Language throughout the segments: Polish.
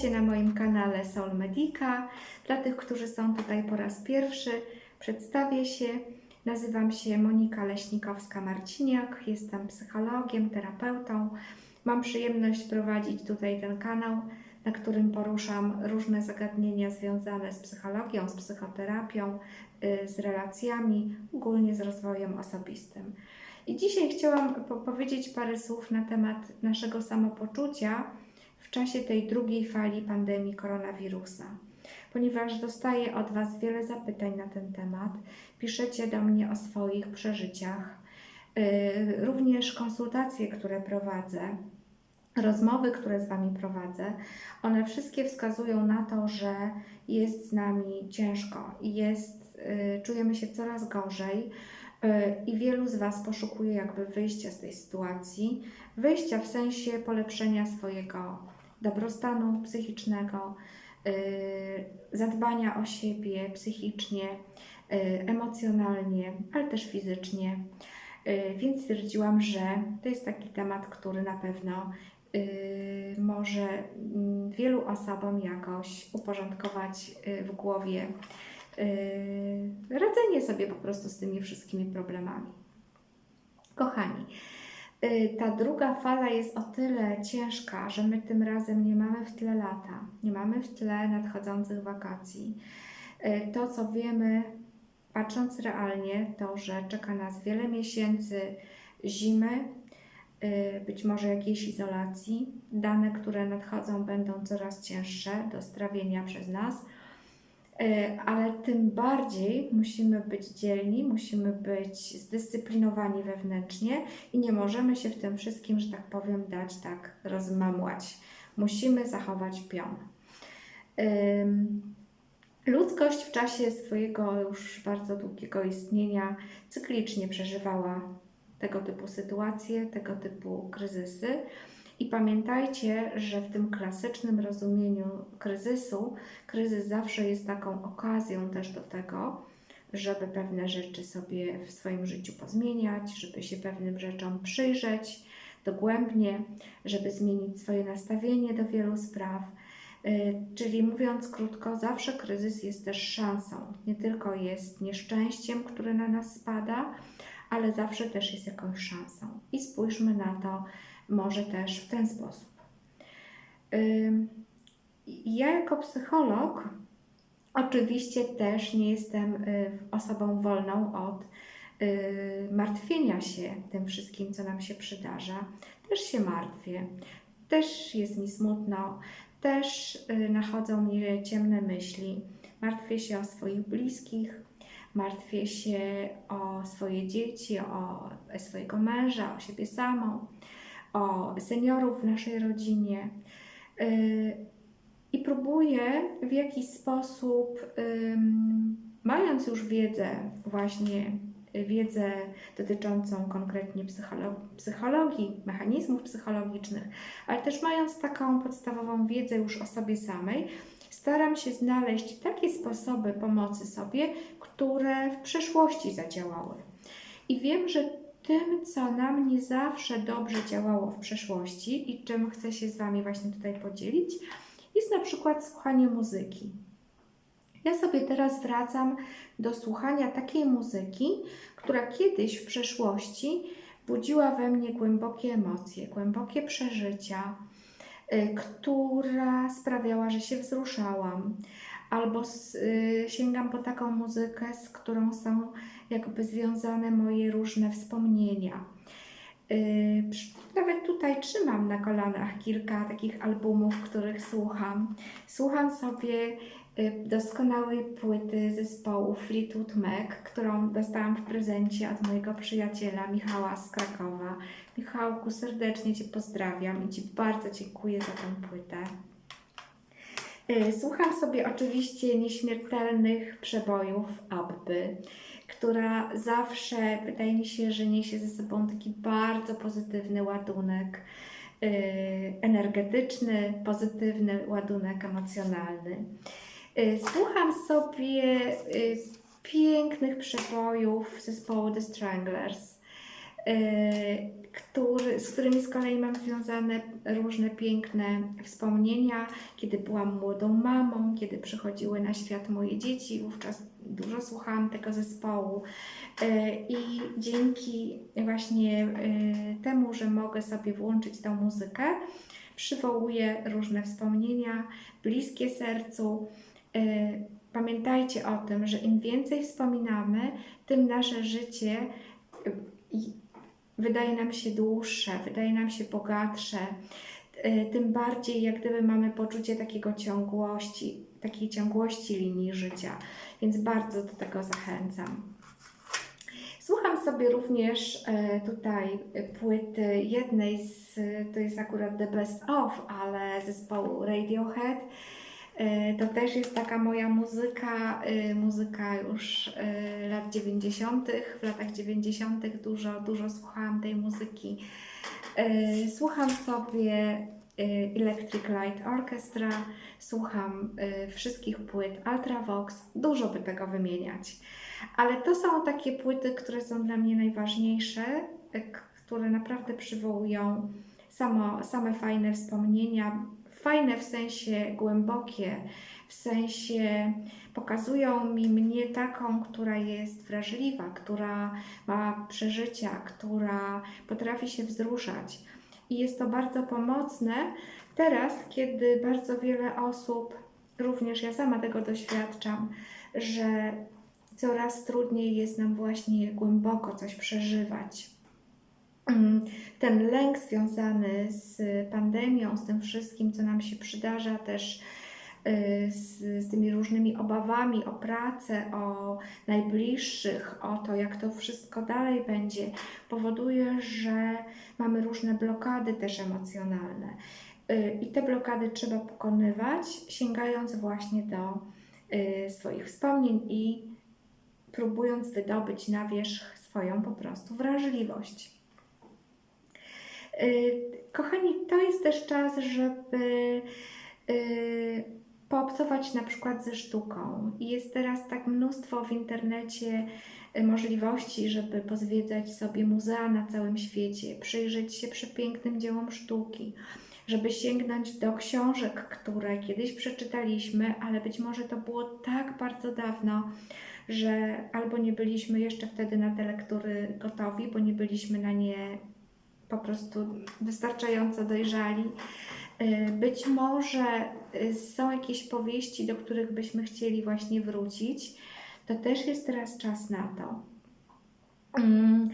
Witajcie na moim kanale Soul Medica. Dla tych, którzy są tutaj po raz pierwszy, przedstawię się. Nazywam się Monika Leśnikowska-Marciniak, jestem psychologiem, terapeutą. Mam przyjemność prowadzić tutaj ten kanał, na którym poruszam różne zagadnienia związane z psychologią, z psychoterapią, y, z relacjami, ogólnie z rozwojem osobistym. I dzisiaj chciałam po- powiedzieć parę słów na temat naszego samopoczucia w czasie tej drugiej fali pandemii koronawirusa. Ponieważ dostaję od Was wiele zapytań na ten temat, piszecie do mnie o swoich przeżyciach, yy, również konsultacje, które prowadzę, rozmowy, które z Wami prowadzę, one wszystkie wskazują na to, że jest z nami ciężko jest, yy, czujemy się coraz gorzej. Yy, I wielu z Was poszukuje jakby wyjścia z tej sytuacji, wyjścia w sensie polepszenia swojego dobrostanu psychicznego, yy, zadbania o siebie psychicznie, yy, emocjonalnie, ale też fizycznie. Więc stwierdziłam, że to jest taki temat, który na pewno może mm, wielu osobom jakoś uporządkować w głowie radzenie sobie po prostu z tymi wszystkimi problemami. Kochani, y, ta druga fala jest o tyle ciężka, że my tym razem nie mamy w tle lata, nie mamy w tle nadchodzących wakacji. Y, To, co wiemy, patrząc realnie, to, że czeka nas wiele miesięcy zimy, być może jakiejś izolacji. Dane, które nadchodzą, będą coraz cięższe do strawienia przez nas. Y, ale tym bardziej musimy być dzielni, musimy być zdyscyplinowani wewnętrznie i nie możemy się w tym wszystkim, że tak powiem, dać tak rozmamłać. Musimy zachować pion. Ludzkość w czasie swojego już bardzo długiego istnienia cyklicznie przeżywała tego typu sytuacje, tego typu kryzysy. I pamiętajcie, że w tym klasycznym rozumieniu kryzysu, kryzys zawsze jest taką okazją też do tego, żeby pewne rzeczy sobie w swoim życiu pozmieniać, żeby się pewnym rzeczom przyjrzeć dogłębnie, żeby zmienić swoje nastawienie do wielu spraw. Y, Czyli mówiąc krótko, zawsze kryzys jest też szansą. Nie tylko jest nieszczęściem, które na nas spada, ale zawsze też jest jakąś szansą. I spójrzmy na to może też w ten sposób. Ja jako psycholog oczywiście też nie jestem y, osobą wolną od y, martwienia się tym wszystkim, co nam się przydarza. Też się martwię, też jest mi smutno, też y, nachodzą mnie ciemne myśli. Martwię się o swoich bliskich, martwię się o swoje dzieci, o swojego męża, o siebie samą, o seniorów w naszej rodzinie. Y, I próbuję w jakiś sposób, mając już wiedzę, właśnie wiedzę dotyczącą konkretnie psycholo- psychologii, mechanizmów psychologicznych, ale też mając taką podstawową wiedzę już o sobie samej, staram się znaleźć takie sposoby pomocy sobie, które w przeszłości zadziałały. I wiem, że tym, co na mnie zawsze dobrze działało w przeszłości i czym chcę się z Wami właśnie tutaj podzielić, jest na przykład słuchanie muzyki. Ja sobie teraz wracam do słuchania takiej muzyki, która kiedyś w przeszłości budziła we mnie głębokie emocje, głębokie przeżycia, y, która sprawiała, że się wzruszałam. Albo s- y, sięgam po taką muzykę, z którą są jakby związane moje różne wspomnienia. Y, Nawet tutaj trzymam na kolanach kilka takich albumów, których słucham. Słucham sobie y, doskonałej płyty zespołu Fleetwood Mac, którą dostałam w prezencie od mojego przyjaciela Michała z Krakowa. Michałku, serdecznie Cię pozdrawiam i Ci bardzo dziękuję za tę płytę. Y, Słucham sobie oczywiście nieśmiertelnych przebojów Abby, która zawsze wydaje mi się, że niesie ze sobą taki bardzo pozytywny ładunek y, energetyczny, pozytywny ładunek emocjonalny. Y, Słucham sobie pięknych przebojów zespołu The Stranglers. Który, z którymi z kolei mam związane różne piękne wspomnienia, kiedy byłam młodą mamą, kiedy przychodziły na świat moje dzieci, wówczas dużo słuchałam tego zespołu y, i dzięki właśnie y, temu, że mogę sobie włączyć tą muzykę, przywołuje różne wspomnienia bliskie sercu. Y, Pamiętajcie o tym, że im więcej wspominamy, tym nasze życie wydaje nam się dłuższe, wydaje nam się bogatsze. Y, Tym bardziej, jak gdyby mamy poczucie takiego ciągłości, takiej ciągłości linii życia. Więc bardzo do tego zachęcam. Słucham sobie również e, tutaj płyty jednej z, to jest akurat The Best Of, ale zespołu Radiohead. E, To też jest taka moja muzyka, e, muzyka już e, lat 90. W latach 90. dużo, dużo słuchałam tej muzyki. Słucham sobie Electric Light Orchestra, słucham wszystkich płyt Ultravox, dużo by tego wymieniać. Ale to są takie płyty, które są dla mnie najważniejsze, które naprawdę przywołują samo, same fajne wspomnienia, fajne w sensie głębokie, w sensie pokazują mi mnie taką, która jest wrażliwa, która ma przeżycia, która potrafi się wzruszać. I jest to bardzo pomocne teraz, kiedy bardzo wiele osób, również ja sama tego doświadczam, że coraz trudniej jest nam właśnie głęboko coś przeżywać. Ten lęk związany z pandemią, z tym wszystkim, co nam się przydarza, też y, z, z tymi różnymi obawami o pracę, o najbliższych, o to, jak to wszystko dalej będzie, powoduje, że mamy różne blokady też emocjonalne. Y, I te blokady trzeba pokonywać, sięgając właśnie do y, swoich wspomnień i próbując wydobyć na wierzch swoją po prostu wrażliwość. Y, Kochani, to jest też czas, żeby y, poobcować na przykład ze sztuką. Jest teraz tak mnóstwo w internecie y, możliwości, żeby pozwiedzać sobie muzea na całym świecie, przyjrzeć się przepięknym dziełom sztuki, żeby sięgnąć do książek, które kiedyś przeczytaliśmy, ale być może to było tak bardzo dawno, że albo nie byliśmy jeszcze wtedy na te lektury gotowi, bo nie byliśmy na nie po prostu wystarczająco dojrzali. Y, Być może y, są jakieś powieści, do których byśmy chcieli właśnie wrócić. To też jest teraz czas na to. Mm,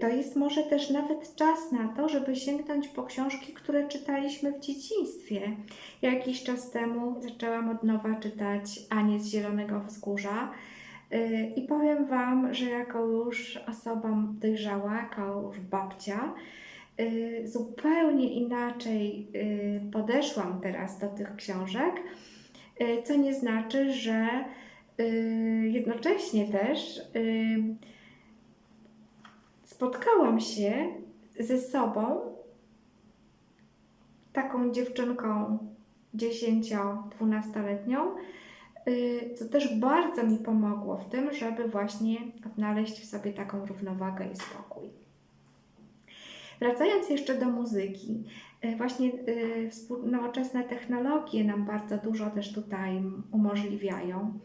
To jest może też nawet czas na to, żeby sięgnąć po książki, które czytaliśmy w dzieciństwie. Ja jakiś czas temu zaczęłam od nowa czytać Anię z Zielonego Wzgórza. Y, I powiem Wam, że jako już osoba dojrzała, jako już babcia, y, zupełnie inaczej y, podeszłam teraz do tych książek, co nie znaczy, że jednocześnie też spotkałam się ze sobą, taką dziewczynką 10-12-letnią, y, co też bardzo mi pomogło w tym, żeby właśnie odnaleźć w sobie taką równowagę i spokój. Wracając jeszcze do muzyki, y, właśnie y, nowoczesne technologie nam bardzo dużo też tutaj umożliwiają.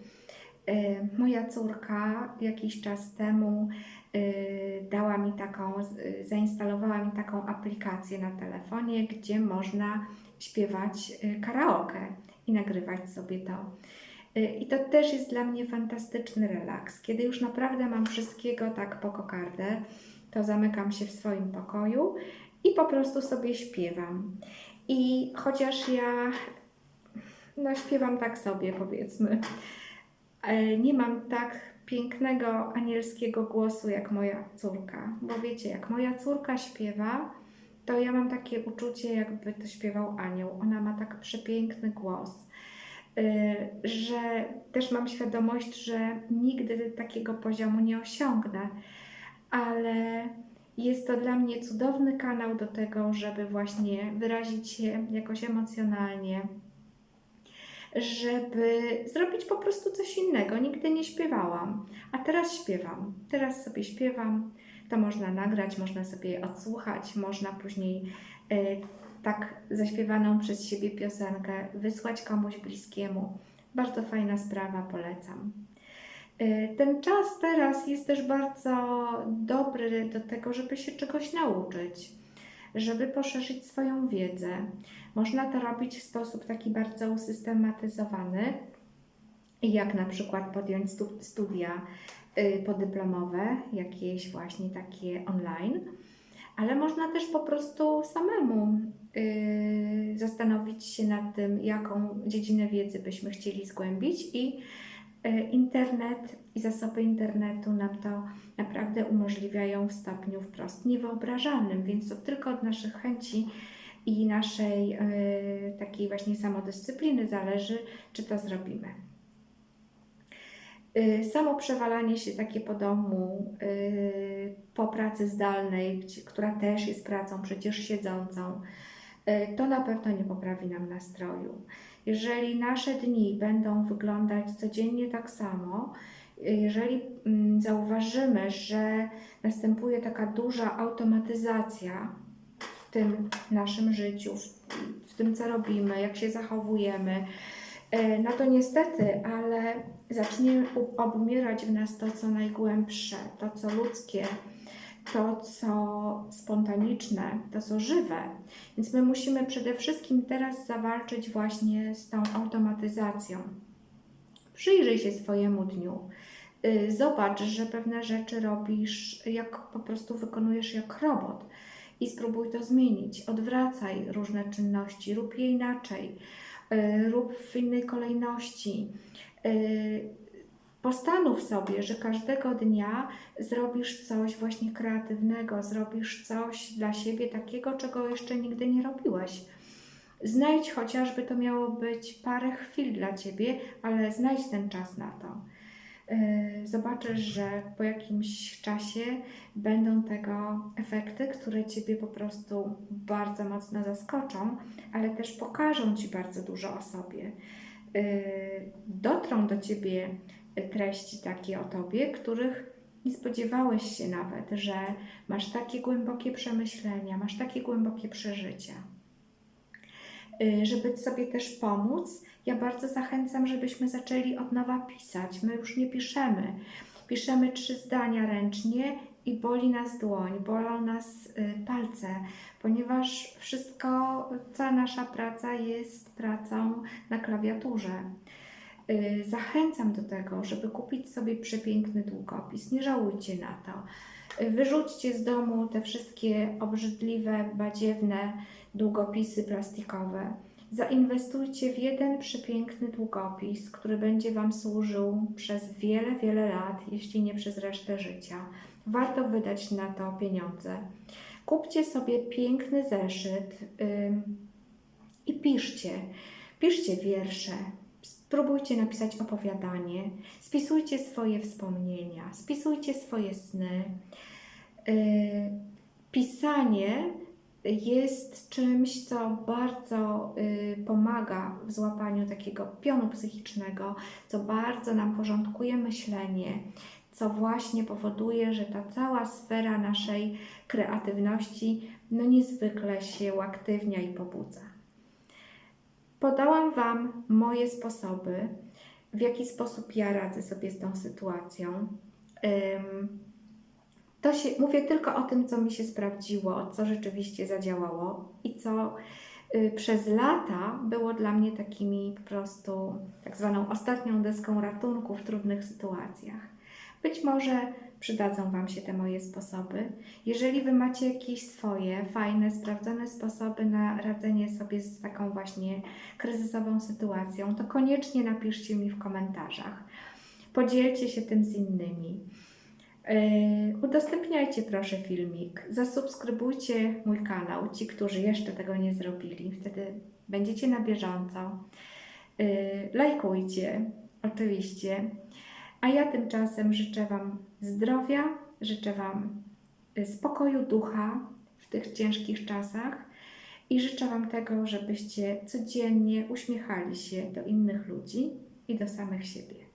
Y, Moja córka jakiś czas temu y, dała mi taką, y, zainstalowała mi taką aplikację na telefonie, gdzie można śpiewać y, karaoke i nagrywać sobie to. Y, I to też jest dla mnie fantastyczny relaks. Kiedy już naprawdę mam wszystkiego tak po kokardę, to zamykam się w swoim pokoju i po prostu sobie śpiewam. I chociaż ja no, śpiewam tak sobie, powiedzmy, e, nie mam tak pięknego anielskiego głosu jak moja córka. Bo wiecie, jak moja córka śpiewa, to ja mam takie uczucie, jakby to śpiewał anioł. Ona ma tak przepiękny głos. Y, że też mam świadomość, że nigdy takiego poziomu nie osiągnę, ale jest to dla mnie cudowny kanał do tego, żeby właśnie wyrazić się jakoś emocjonalnie, żeby zrobić po prostu coś innego. Nigdy nie śpiewałam, a teraz śpiewam. Teraz sobie śpiewam, To można nagrać, można sobie odsłuchać, można później y, tak zaśpiewaną przez siebie piosenkę wysłać komuś bliskiemu. Bardzo fajna sprawa, polecam. Y, Ten czas teraz jest też bardzo dobry do tego, żeby się czegoś nauczyć, żeby poszerzyć swoją wiedzę. Można to robić w sposób taki bardzo usystematyzowany, jak na przykład podjąć stu- studia y, podyplomowe, jakieś właśnie takie online, ale można też po prostu samemu zastanowić się nad tym, jaką dziedzinę wiedzy byśmy chcieli zgłębić i y, internet i zasoby internetu nam to naprawdę umożliwiają w stopniu wprost niewyobrażalnym, więc to tylko od naszych chęci i naszej y, takiej właśnie samodyscypliny zależy, czy to zrobimy. Y, Samo przewalanie się takie po domu, y, po pracy zdalnej, która też jest pracą przecież siedzącą, y, to na pewno nie poprawi nam nastroju. Jeżeli nasze dni będą wyglądać codziennie tak samo, y, jeżeli mm, zauważymy, że następuje taka duża automatyzacja w tym naszym życiu, w, tym co robimy, jak się zachowujemy, E, No to niestety, ale zacznie obumierać w nas to, co najgłębsze, to, co ludzkie, to, co spontaniczne, to, co żywe. Więc my musimy przede wszystkim teraz zawalczyć właśnie z tą automatyzacją. Przyjrzyj się swojemu dniu. Y, Zobacz, że pewne rzeczy robisz, jak po prostu wykonujesz jak robot i spróbuj to zmienić. Odwracaj różne czynności, rób je inaczej y, rób w innej kolejności. Postanów sobie, że każdego dnia zrobisz coś właśnie kreatywnego, zrobisz coś dla siebie takiego, czego jeszcze nigdy nie robiłeś. Znajdź chociażby to miało być parę chwil dla ciebie, ale znajdź ten czas na to. Y, Zobaczysz, że po jakimś czasie będą tego efekty, które ciebie po prostu bardzo mocno zaskoczą, ale też pokażą ci bardzo dużo o sobie. Y, Dotrą do ciebie treści takie o tobie, których nie spodziewałeś się nawet, że masz takie głębokie przemyślenia, masz takie głębokie przeżycia. Y, Żeby sobie też pomóc, ja bardzo zachęcam, żebyśmy zaczęli od nowa pisać. My już nie piszemy. Piszemy trzy zdania ręcznie i boli nas dłoń, bolą nas y, palce, ponieważ wszystko, cała nasza praca jest pracą na klawiaturze. Y, Zachęcam do tego, żeby kupić sobie przepiękny długopis. Nie żałujcie na to. Y, Wyrzućcie z domu te wszystkie obrzydliwe, badziewne długopisy plastikowe. Zainwestujcie w jeden przepiękny długopis, który będzie Wam służył przez wiele, wiele lat, jeśli nie przez resztę życia. Warto wydać na to pieniądze. Kupcie sobie piękny zeszyt ym, i piszcie. Piszcie wiersze, spróbujcie napisać opowiadanie, spisujcie swoje wspomnienia, spisujcie swoje sny. Yy, pisanie jest czymś, co bardzo y, pomaga w złapaniu takiego pionu psychicznego, co bardzo nam porządkuje myślenie, co właśnie powoduje, że ta cała sfera naszej kreatywności no niezwykle się uaktywnia i pobudza. Podałam Wam moje sposoby, w jaki sposób ja radzę sobie z tą sytuacją. To się, mówię tylko o tym, co mi się sprawdziło, co rzeczywiście zadziałało i co y, przez lata było dla mnie takimi po prostu tak zwaną ostatnią deską ratunku w trudnych sytuacjach. Być może przydadzą Wam się te moje sposoby. Jeżeli Wy macie jakieś swoje fajne, sprawdzone sposoby na radzenie sobie z taką właśnie kryzysową sytuacją, to koniecznie napiszcie mi w komentarzach. Podzielcie się tym z innymi. Yy, Udostępniajcie proszę filmik, zasubskrybujcie mój kanał, ci, którzy jeszcze tego nie zrobili, wtedy będziecie na bieżąco. Yy, Lajkujcie, oczywiście. A ja tymczasem życzę Wam zdrowia, życzę Wam y, spokoju ducha w tych ciężkich czasach i życzę Wam tego, żebyście codziennie uśmiechali się do innych ludzi i do samych siebie.